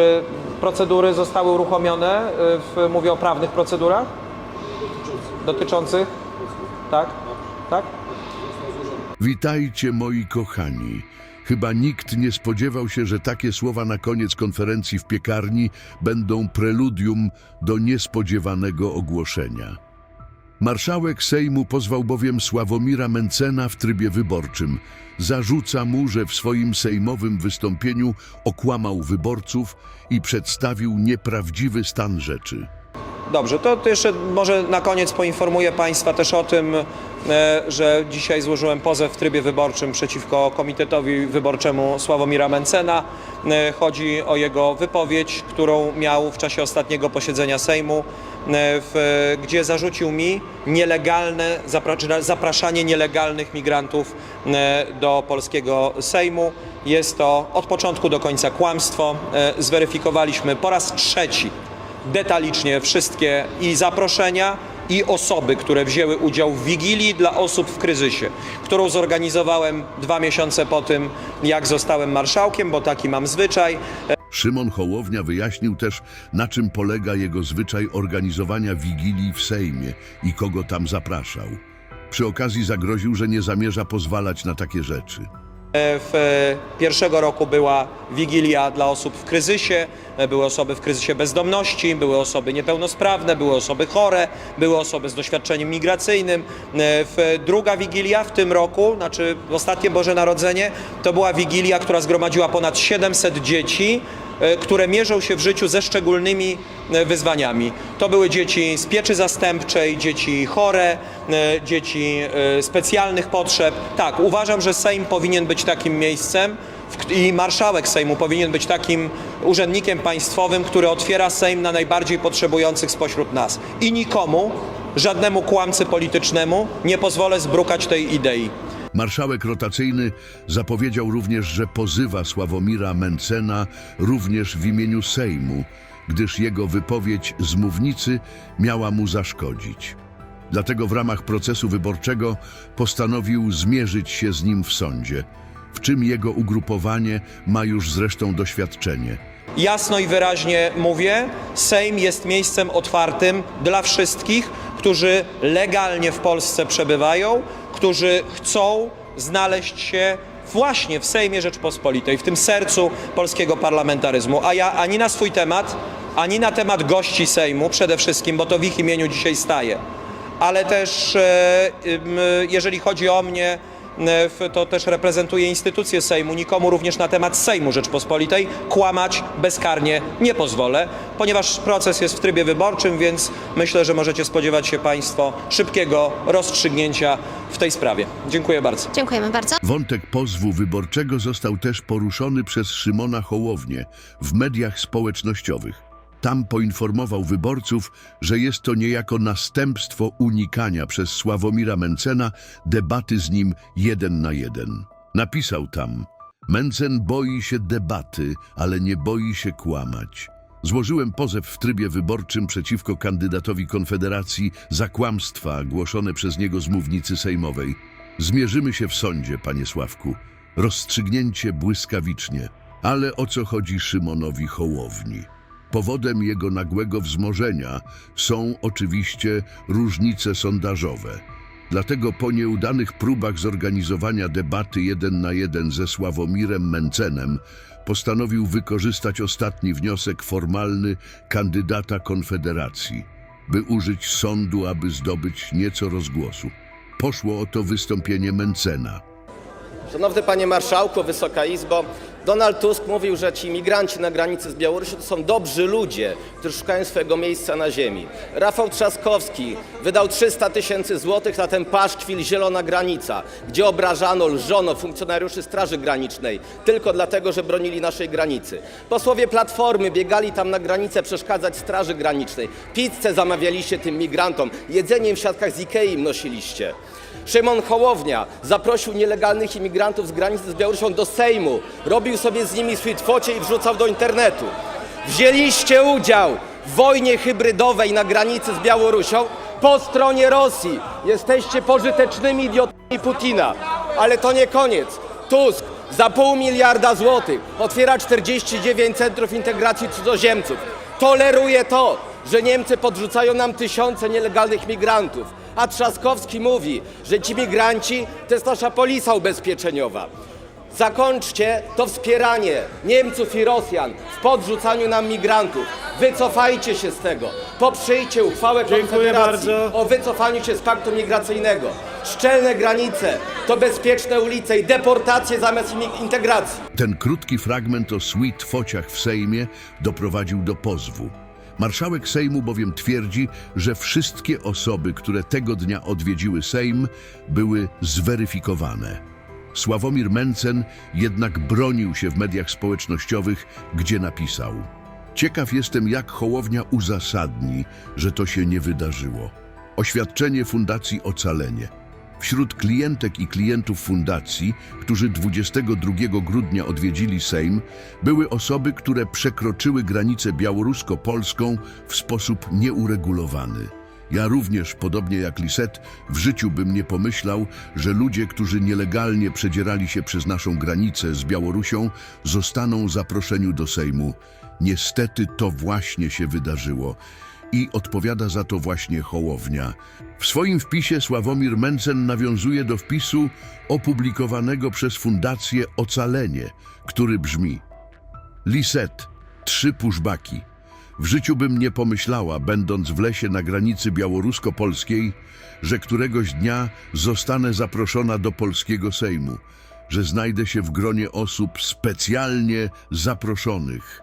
Czy procedury zostały uruchomione? Y, W, mówię o prawnych procedurach? Dotyczących? Tak? Tak? Witajcie moi kochani. Chyba nikt nie spodziewał się, że takie słowa na koniec konferencji w piekarni będą preludium do niespodziewanego ogłoszenia. Marszałek Sejmu pozwał bowiem Sławomira Mencena w trybie wyborczym. Zarzuca mu, że w swoim sejmowym wystąpieniu okłamał wyborców i przedstawił nieprawdziwy stan rzeczy. Dobrze, to jeszcze może na koniec poinformuję Państwa też o tym, e, że dzisiaj złożyłem pozew w trybie wyborczym przeciwko Komitetowi Wyborczemu Sławomira Mencena. E, Chodzi o jego wypowiedź, którą miał w czasie ostatniego posiedzenia Sejmu, e, w, gdzie zarzucił mi nielegalne, zapraszanie nielegalnych migrantów do polskiego Sejmu. Jest to od początku do końca kłamstwo. Zweryfikowaliśmy po raz trzeci detalicznie wszystkie i zaproszenia, i osoby, które wzięły udział w Wigilii dla osób w kryzysie, którą zorganizowałem dwa miesiące po tym, jak zostałem marszałkiem, bo taki mam zwyczaj. Szymon Hołownia wyjaśnił też, na czym polega jego zwyczaj organizowania wigilii w Sejmie i kogo tam zapraszał. Przy okazji zagroził, że nie zamierza pozwalać na takie rzeczy. W e, pierwszego roku była Wigilia dla osób w kryzysie, e, były osoby w kryzysie bezdomności, były osoby niepełnosprawne, były osoby chore, były osoby z doświadczeniem migracyjnym. E, druga Wigilia w tym roku, znaczy ostatnie Boże Narodzenie, to była Wigilia, która zgromadziła ponad 700 dzieci, e, które mierzą się w życiu ze szczególnymi e, wyzwaniami. To były dzieci z pieczy zastępczej, dzieci chore, e, dzieci e, specjalnych potrzeb. Tak, uważam, że Sejm powinien być takim miejscem i marszałek Sejmu powinien być takim urzędnikiem państwowym, który otwiera Sejm na najbardziej potrzebujących spośród nas. I nikomu, żadnemu kłamcy politycznemu nie pozwolę zbrukać tej idei. Marszałek rotacyjny zapowiedział również, że pozywa Sławomira Mencena również w imieniu Sejmu, gdyż jego wypowiedź z mównicy miała mu zaszkodzić. Dlatego w ramach procesu wyborczego postanowił zmierzyć się z nim w sądzie, w czym jego ugrupowanie ma już zresztą doświadczenie. Jasno i wyraźnie mówię, Sejm jest miejscem otwartym dla wszystkich, którzy legalnie w Polsce przebywają, którzy chcą znaleźć się właśnie w Sejmie Rzeczpospolitej, w tym sercu polskiego parlamentaryzmu. A ja ani na swój temat, ani na temat gości Sejmu przede wszystkim, bo to w ich imieniu dzisiaj staję, ale też e, jeżeli chodzi o mnie, to też reprezentuję instytucję Sejmu. Nikomu również na temat Sejmu Rzeczpospolitej kłamać bezkarnie nie pozwolę, ponieważ proces jest w trybie wyborczym, więc myślę, że możecie spodziewać się Państwo szybkiego rozstrzygnięcia w tej sprawie. Dziękuję bardzo. Dziękujemy bardzo. Wątek pozwu wyborczego został też poruszony przez Szymona Hołownię w mediach społecznościowych. Tam poinformował wyborców, że jest to niejako następstwo unikania przez Sławomira Mencena debaty z nim jeden na jeden. Napisał tam: Mencen boi się debaty, ale nie boi się kłamać. Złożyłem pozew w trybie wyborczym przeciwko kandydatowi Konfederacji za kłamstwa głoszone przez niego z mównicy sejmowej. Zmierzymy się w sądzie, panie Sławku. Rozstrzygnięcie błyskawicznie. Ale o co chodzi Szymonowi Hołowni? Powodem jego nagłego wzmożenia są oczywiście różnice sondażowe. Dlatego po nieudanych próbach zorganizowania debaty jeden na jeden ze Sławomirem Mencenem postanowił wykorzystać ostatni wniosek formalny kandydata Konfederacji, by użyć sądu, aby zdobyć nieco rozgłosu. Poszło o to wystąpienie Mencena. Szanowny Panie Marszałku, Wysoka Izbo, Donald Tusk mówił, że ci migranci na granicy z Białorusi to są dobrzy ludzie, którzy szukają swojego miejsca na ziemi. Rafał Trzaskowski wydał 300 tysięcy złotych na ten paszkwil Zielona Granica, gdzie obrażano, lżono funkcjonariuszy Straży Granicznej tylko dlatego, że bronili naszej granicy. Posłowie Platformy biegali tam na granicę przeszkadzać Straży Granicznej. Pizzę zamawialiście tym migrantom, jedzeniem w siatkach z Ikei nosiliście. Szymon Hołownia zaprosił nielegalnych imigrantów z granicy z Białorusią do Sejmu. Robił sobie z nimi sweet focie i wrzucał do internetu. Wzięliście udział w wojnie hybrydowej na granicy z Białorusią po stronie Rosji. Jesteście pożytecznymi idiotami Putina. Ale to nie koniec. Tusk za pół miliarda złotych otwiera 49 centrów integracji cudzoziemców. Toleruje to, że Niemcy podrzucają nam tysiące nielegalnych migrantów. A Trzaskowski mówi, że ci migranci to jest nasza polisa ubezpieczeniowa. Zakończcie to wspieranie Niemców i Rosjan w podrzucaniu nam migrantów. Wycofajcie się z tego. Poprzyjcie uchwałę Konfederacji bardzo. o wycofaniu się z paktu migracyjnego. Szczelne granice to bezpieczne ulice i deportacje zamiast integracji. Ten krótki fragment o sweet fociach w Sejmie doprowadził do pozwu. Marszałek Sejmu bowiem twierdzi, że wszystkie osoby, które tego dnia odwiedziły Sejm, były zweryfikowane. Sławomir Mencen jednak bronił się w mediach społecznościowych, gdzie napisał Ciekaw jestem, jak Hołownia uzasadni, że to się nie wydarzyło. Oświadczenie Fundacji Ocalenie. Wśród klientek i klientów fundacji, którzy 22 grudnia odwiedzili Sejm, były osoby, które przekroczyły granicę białorusko-polską w sposób nieuregulowany. Ja również, podobnie jak Liset, w życiu bym nie pomyślał, że ludzie, którzy nielegalnie przedzierali się przez naszą granicę z Białorusią, zostaną zaproszeni do Sejmu. Niestety to właśnie się wydarzyło i odpowiada za to właśnie Hołownia. W swoim wpisie Sławomir Mencen nawiązuje do wpisu opublikowanego przez Fundację Ocalenie, który brzmi Liset, trzy puszbaki. W życiu bym nie pomyślała, będąc w lesie na granicy białorusko-polskiej, że któregoś dnia zostanę zaproszona do polskiego Sejmu, że znajdę się w gronie osób specjalnie zaproszonych.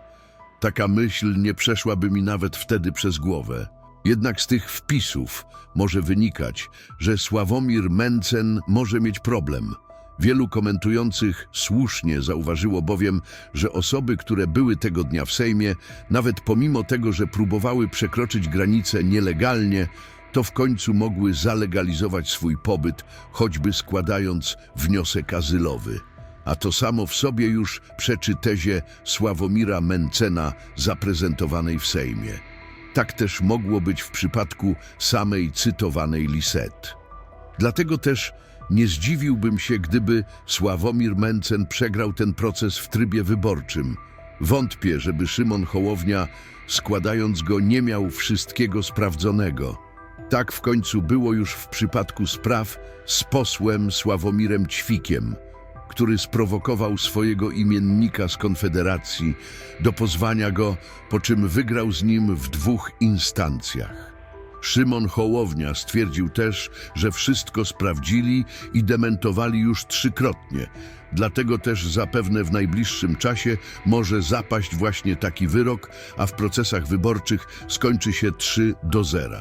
Taka myśl nie przeszłaby mi nawet wtedy przez głowę. Jednak z tych wpisów może wynikać, że Sławomir Mencen może mieć problem. Wielu komentujących słusznie zauważyło bowiem, że osoby, które były tego dnia w Sejmie, nawet pomimo tego, że próbowały przekroczyć granicę nielegalnie, to w końcu mogły zalegalizować swój pobyt, choćby składając wniosek azylowy a to samo w sobie już przeczy tezie Sławomira Mencena zaprezentowanej w Sejmie. Tak też mogło być w przypadku samej cytowanej Lisette. Dlatego też nie zdziwiłbym się, gdyby Sławomir Mencen przegrał ten proces w trybie wyborczym. Wątpię, żeby Szymon Hołownia, składając go, nie miał wszystkiego sprawdzonego. Tak w końcu było już w przypadku spraw z posłem Sławomirem Ćwikiem, który sprowokował swojego imiennika z Konfederacji do pozwania go, po czym wygrał z nim w dwóch instancjach. Szymon Hołownia stwierdził też, że wszystko sprawdzili i dementowali już trzykrotnie. Dlatego też zapewne w najbliższym czasie może zapaść właśnie taki wyrok, a w procesach wyborczych skończy się 3 do 0.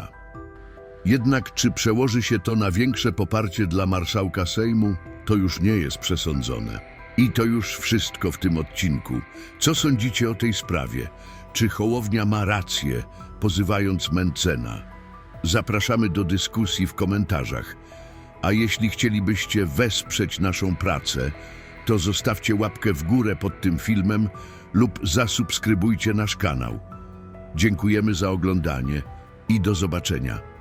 Jednak czy przełoży się to na większe poparcie dla marszałka Sejmu, to już nie jest przesądzone. I to już wszystko w tym odcinku. Co sądzicie o tej sprawie? Czy Hołownia ma rację, pozywając Mencena? Zapraszamy do dyskusji w komentarzach. A jeśli chcielibyście wesprzeć naszą pracę, to zostawcie łapkę w górę pod tym filmem lub zasubskrybujcie nasz kanał. Dziękujemy za oglądanie i do zobaczenia.